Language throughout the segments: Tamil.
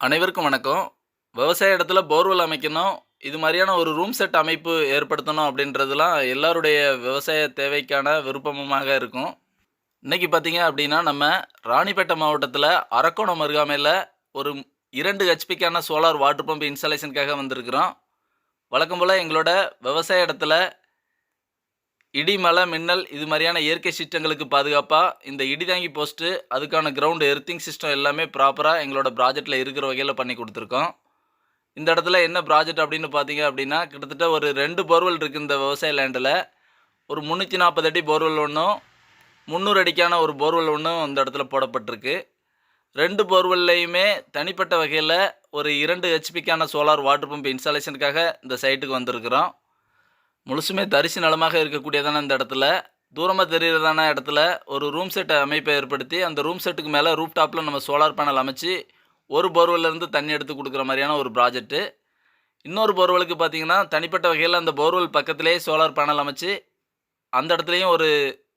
அனைவருக்கும் வணக்கம். விவசாய இடத்துல போர்வெல் அமைக்கணும் இது மாதிரியான ஒரு ரூம் செட் அமைப்பு ஏற்படுத்தணும் அப்படின்றதுலாம் எல்லாருடைய விவசாய தேவைக்கான விருப்பமுமாக இருக்கும். இன்றைக்கி பார்த்தீங்க அப்படின்னா நம்ம ராணிப்பேட்டை மாவட்டத்தில் அரக்கோணம் அருகாமையில் ஒரு இரண்டு ஹெச்பிக்கான சோலார் வாட்டர் பம்ப் இன்ஸ்டாலேஷனுக்காக வந்திருக்கிறோம். வழக்கம் போல் எங்களோட விவசாய இடத்துல இடி மலை மின்னல் இது மாதிரியான இயற்கை சீற்றங்களுக்கு பாதுகாப்பாக இந்த இடிதாங்கி போஸ்ட்டு அதுக்கான கிரவுண்டு எர்த்திங் சிஸ்டம் எல்லாமே ப்ராப்பராக எங்களோட ப்ராஜெக்டில் இருக்கிற வகையில் பண்ணி கொடுத்துருக்கோம். இந்த இடத்துல என்ன ப்ராஜெக்ட் அப்படின்னு பார்த்தீங்க அப்படின்னா கிட்டத்தட்ட ஒரு ரெண்டு போர்வெல் இருக்குது இந்த விவசாய லேண்டில் ஒரு முந்நூற்றி நாற்பது அடி போர்வெல் ஒன்றும் முந்நூறு அடிக்கான ஒரு போர்வெல் ஒன்றும் இந்த இடத்துல போடப்பட்டிருக்கு. ரெண்டு போர்வெல்லையுமே தனிப்பட்ட வகையில் ஒரு இரண்டு ஹெச்பிக்கான சோலார் வாட்டர் பம்ப் இன்ஸ்டாலேஷனுக்காக இந்த சைட்டுக்கு வந்திருக்கிறோம். முழுசுமே தரிசு நிலமாக இருக்கக்கூடியதான இந்த இடத்துல. தூரமாக தெரிகிறதான இடத்துல ஒரு ரூம் செட் அமைப்பை ஏற்படுத்தி அந்த ரூம் செட்டுக்கு மேலே ரூப் டாப்பில் நம்ம சோலார் பேனல் அமைச்சு ஒரு போர்வெல்லேருந்து தண்ணி எடுத்து கொடுக்குற மாதிரியான ஒரு ப்ராஜெக்ட்டு இன்னொரு போர்வெலுக்கு பார்த்தீங்கன்னா தனிப்பட்ட வகையில் அந்த போர்வெல் பக்கத்திலேயே சோலார் பேனல் அமைச்சு அந்த இடத்துலையும் ஒரு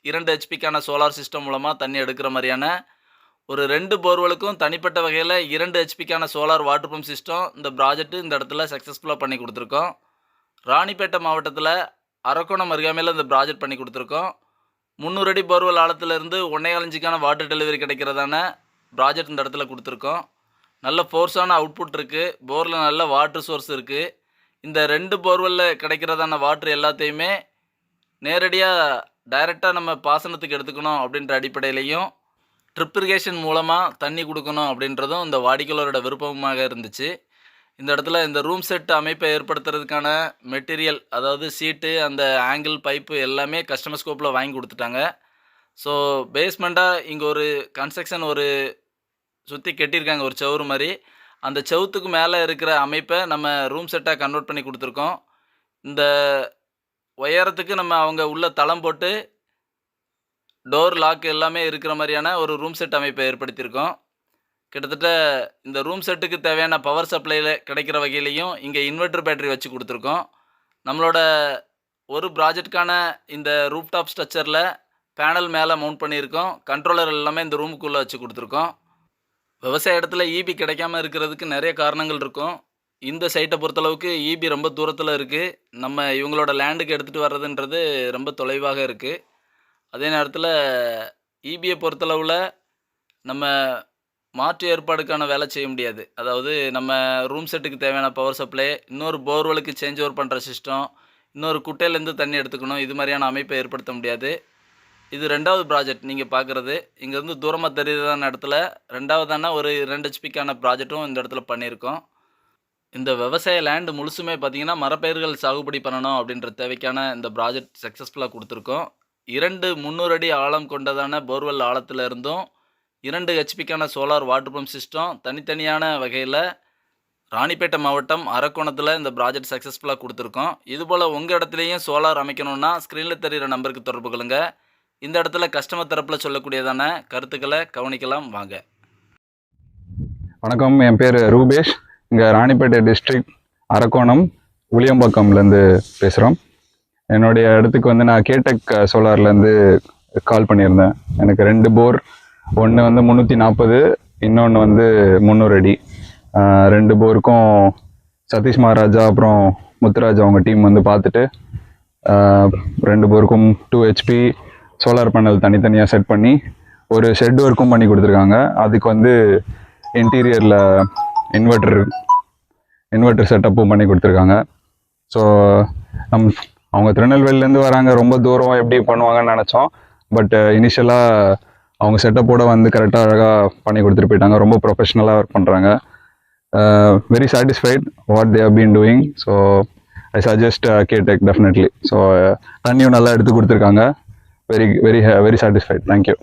இரண்டு ஹெச்பிக்கான சோலார் சிஸ்டம் மூலமாக தண்ணி எடுக்கிற மாதிரியான ஒரு ரெண்டு போர்வெலுக்கும் தனிப்பட்ட வகையில் இரண்டு ஹெச்பிக்கான சோலார் வாட்டர் பம்ப் சிஸ்டம் இந்த ப்ராஜெக்ட்டு இந்த இடத்துல சக்ஸஸ்ஃபுல்லாக பண்ணி கொடுத்துருக்கோம். ராணிப்பேட்டை மாவட்டத்தில் அரக்கோணம் அருகாமையில் இந்த ப்ராஜெக்ட் பண்ணி கொடுத்துருக்கோம். முந்நூறு அடி போர்வல் ஆழத்துலேருந்து ஒன்றே காலஞ்சிக்கான வாட்டர் டெலிவரி கிடைக்கிறதான ப்ராஜெக்ட் இந்த இடத்துல கொடுத்துருக்கோம். நல்ல ஃபோர்ஸான அவுட்புட் இருக்குது போரில் நல்ல வாட்டர் சோர்ஸ் இருக்குது இந்த ரெண்டு போர்வெல்லில் கிடைக்கிறதான வாட்டர் எல்லாத்தையுமே நேரடியாக டைரெக்டாக நம்ம பாசனத்துக்கு எடுத்துக்கணும் அப்படின்ற அடிப்படையிலையும் ட்ரிப் இரிகேஷன் மூலமாக தண்ணி கொடுக்கணும் அப்படின்றதும் இந்த வாடிக்கையாளரோட விருப்பமாக இருந்துச்சு. இந்த இடத்துல இந்த ரூம் செட் அமைப்பை ஏற்படுத்துறதுக்கான மெட்டீரியல் அதாவது சீட்டு அந்த ஆங்கிள் பைப்பு எல்லாமே கஸ்டமர் ஸ்கோப்பில் வாங்கி கொடுத்துட்டாங்க. ஸோ பேஸ்மெண்ட்டாக இங்கே ஒரு கன்ஸ்ட்ரக்ஷன் ஒரு சுற்றி கட்டியிருக்காங்க ஒரு செவரு மாதிரி. அந்த செவுத்துக்கு மேலே இருக்கிற அமைப்பை நம்ம ரூம் செட்டாக கன்வெர்ட் பண்ணி கொடுத்துருக்கோம். இந்த உயரத்துக்கு நம்ம அவங்க உள்ள தளம் போட்டு டோர் லாக் எல்லாமே இருக்கிற மாதிரியான ஒரு ரூம் செட் அமைப்பை ஏற்படுத்தியிருக்கோம். கிட்டத்தட்ட இந்த ரூம் செட்டுக்கு தேவையான பவர் சப்ளையில் கிடைக்கிற வகையிலையும் இங்கே இன்வெர்டர் பேட்டரி வச்சு கொடுத்துருக்கோம். நம்மளோட ஒரு ப்ராஜெக்ட்கான இந்த ரூப் டாப் ஸ்ட்ரக்சரில் பேனல் மேலே மவுண்ட் பண்ணியிருக்கோம். கண்ட்ரோலர் எல்லாமே இந்த ரூமுக்குள்ளே வச்சு கொடுத்துருக்கோம். விவசாய இடத்துல ஈபி கிடைக்காம இருக்கிறதுக்கு நிறைய காரணங்கள் இருக்கும். இந்த சைட்டை பொறுத்தளவுக்கு ஈபி ரொம்ப தூரத்தில் இருக்குது நம்ம இவங்களோட லேண்டுக்கு எடுத்துகிட்டு வர்றதுன்றது ரொம்ப தொலைவாக இருக்குது அதே நேரத்தில் ஈபியை e பொறுத்தளவில் நம்ம மாற்று ஏற்பாடுக்கான வேலை செய்ய முடியாது. அதாவது நம்ம ரூம் செட்டுக்கு தேவையான பவர் சப்ளை இன்னொரு போர்வெலுக்கு சேஞ்ச் ஓவர் பண்ணுற சிஸ்டம் இன்னொரு குட்டையிலேருந்து தண்ணி எடுத்துக்கணும் இது மாதிரியான அமைப்பை ஏற்படுத்த முடியாது. இது ரெண்டாவது ப்ராஜெக்ட் நீங்கள் பார்க்குறது இங்கேருந்து தூரமாக தெரியுதான இடத்துல ரெண்டாவதான ஒரு ரெண்டு ஹெச்பிக்கான ப்ராஜெக்ட்டும் இந்த இடத்துல பண்ணியிருக்கோம். இந்த விவசாய லேண்டு முழுசுமே பார்த்தீங்கன்னா மரப்பயிர்கள் சாகுபடி பண்ணணும் அப்படின்ற தேவைக்கான இந்த ப்ராஜெக்ட் சக்ஸஸ்ஃபுல்லாக கொடுத்துருக்கோம். இரண்டு முந்நூறு அடி ஆழம் கொண்டதான போர்வெல் ஆழத்தில் இருந்தும் இரண்டு ஹெச்பிக்கான சோலார் வாட்டர் பம்ப் சிஸ்டம் தனித்தனியான வகையில் ராணிப்பேட்டை மாவட்டம் அரக்கோணத்தில் இந்த ப்ராஜெக்ட் சக்ஸஸ்ஃபுல்லாக கொடுத்துருக்கோம். இதுபோல் உங்கள் இடத்துலையும் சோலார் அமைக்கணும்னா ஸ்க்ரீனில் தெரிகிற நம்பருக்கு தொடர்பு கொள்ளுங்க. இந்த இடத்துல கஸ்டமர் தரப்பில் சொல்லக்கூடியதான கருத்துக்களை கவனிக்கலாம் வாங்க. வணக்கம் என் பேர் ரூபேஷ். இங்கே ராணிப்பேட்டை டிஸ்ட்ரிக்ட் அரக்கோணம் உளியம்பாக்கம்லேருந்து பேசுகிறோம் என்னுடைய இடத்துக்கு வந்து நான் கேடெக் சோலார்லேருந்து கால் பண்ணியிருந்தேன். எனக்கு ரெண்டு போர் ஒன்று வந்து முந்நூற்றி நாற்பது இன்னொன்று வந்து முந்நூறு அடி. ரெண்டு போருக்கும் சதீஷ் மகாராஜா அப்புறம் முத்துராஜா அவங்க டீம் வந்து பார்த்துட்டு ரெண்டு போருக்கும் டூ ஹெச்பி சோலார் பேனல் தனித்தனியாக செட் பண்ணி ஒரு ஷெட் ஒர்க்கும் பண்ணி கொடுத்துருக்காங்க. அதுக்கு வந்து இன்டீரியரில் இன்வெர்டர் இன்வெர்டர் செட்டப்பும் பண்ணி கொடுத்துருக்காங்க. ஸோ நம் அவங்க திருநெல்வேலிலேருந்து வராங்க. ரொம்ப தூரம் எப்படி பண்ணுவாங்கன்னு நினச்சோம். பட் இனிஷியலாக அவங்க செட்டப்போட வந்து கரெக்டாக அழகாக பண்ணி கொடுத்துட்டு போயிட்டாங்க. ரொம்ப ப்ரொஃபஷ்னலாக ஒர்க் பண்ணுறாங்க very satisfied what they have been doing so I suggest Katech definitely so தண்ணியும் நல்லா எடுத்து கொடுத்துருக்காங்க. Very very very satisfied thank you